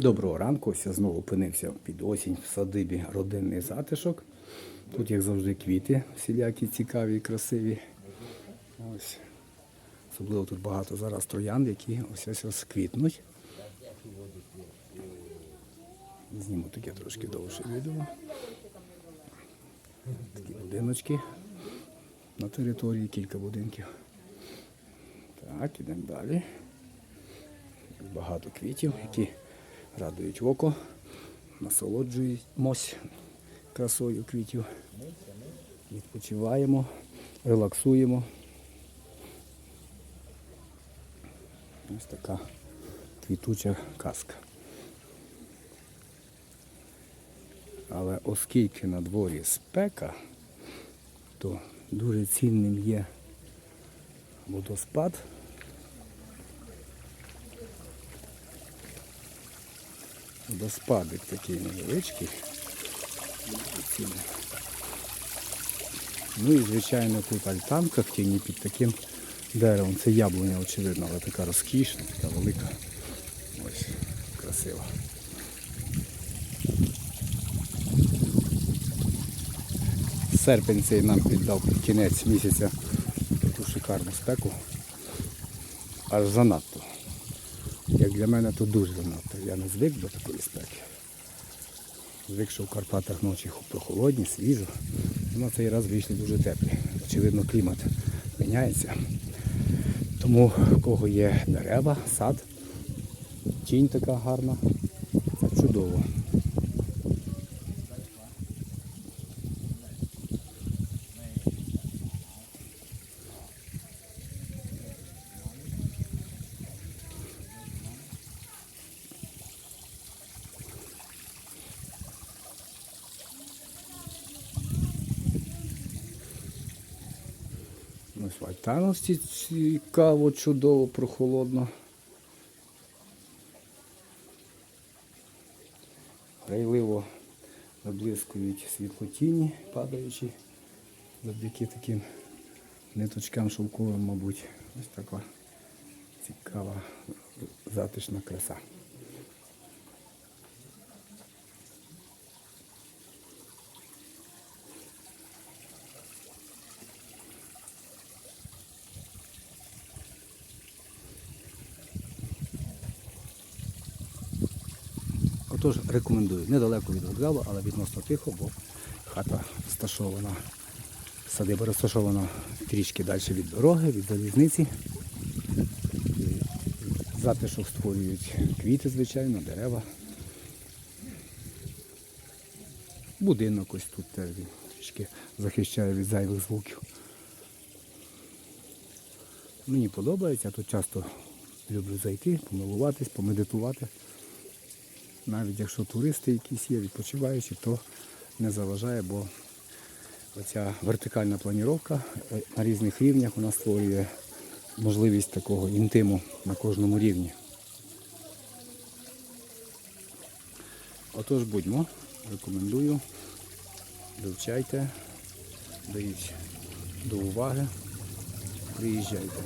Доброго ранку. Ось я знову опинився під осінь в садибі родинний затишок. Тут, як завжди, квіти всілякі цікаві красиві. Ось. Особливо тут багато зараз троянд, які ось ось ось квітнуть. Зніму таке трошки довше відео. Такі будиночки на території, кілька будинків. Так, ідемо далі. Багато квітів, які радують око, насолоджуємось красою квітів. Відпочиваємо, релаксуємо. Ось така квітуча казка. Але оскільки на дворі спека, то дуже цінним є водоспад. Водоспадик такий невеличкий. Ну і звичайно тут альтанка в тіні під таким деревом. Це яблуня, очевидно, але така розкішна, така велика. Ось, красива. Серпень цей нам піддав під кінець місяця таку шикарну спеку. Аж занадто. Як для мене, то дуже занадто. Я не звик до такої спеки. Звик, що в Карпатах ночі прохолодні, свіжо. На цей раз вийшли дуже теплі. Очевидно, клімат міняється. Тому в кого є дерева, сад, тінь така гарна, це чудово. В цікаво, чудово, прохолодно. Грайливо наблискують світлотіні, падаючи завдяки таким ниточкам шовковим, мабуть. Ось така цікава затишна краса. Отож, рекомендую. Недалеко від вокзалу, але відносно тихо, бо хата розташована, садиба розташована трішки далі від дороги, від залізниці. Затишок створюють квіти, звичайно, дерева. Будинок ось тут теж він трішки захищає від зайвих звуків. Мені подобається, тут часто люблю зайти, помилуватись, помедитувати. Навіть якщо туристи якісь є, відпочиваючі, то не заважає, бо оця вертикальна планіровка е, на різних рівнях вона створює можливість такого інтиму на кожному рівні. Отож будьмо, рекомендую, вивчайте, беріть до уваги, приїжджайте.